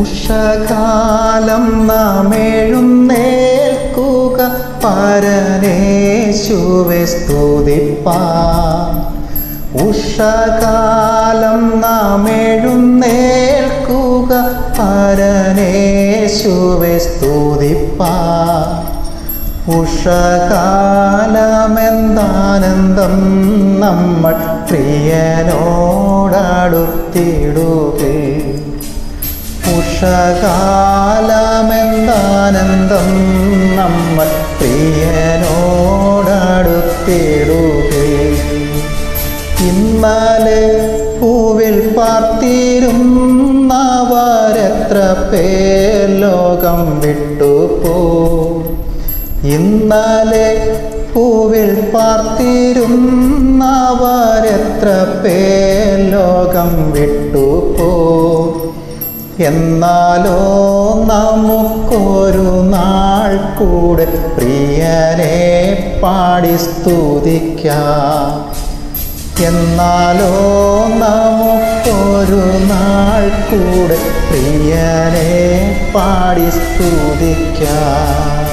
ഉഷകാലം നാം എഴുന്നേൽക്കുക പരനേശുവെ സ്തുതിപ്പാ. ഉഷകാലം നാം പരനേശുവെ സ്തുതിപ്പാ. ഉഷകാലമെന്താനന്ദം നമ്മൾ പ്രിയനോടടുത്തിടുകേ. ഉഷകാലമെന്താനന്ദം നമ്മൾ പ്രിയനോടടുത്തിടുകേ. ഇന്നലെ പൂവിൽ പാർത്തിരുന്നവരെത്ര പേർ ലോകം വിട്ടുപോ. ഇന്നലെ പൂവിൽ പാർത്തിരുന്നവരെത്ര പേർ ലോകം വിട്ടുപോ. എന്നാലോ നമുക്കൊരു നാൾ കൂടെ പ്രിയനെ പാടി സ്തുതിക്കാം. എന്നാലോ നമുക്കൊരു നാൾ കൂടെ പ്രിയനെ പാടി സ്തുതിക്കാം.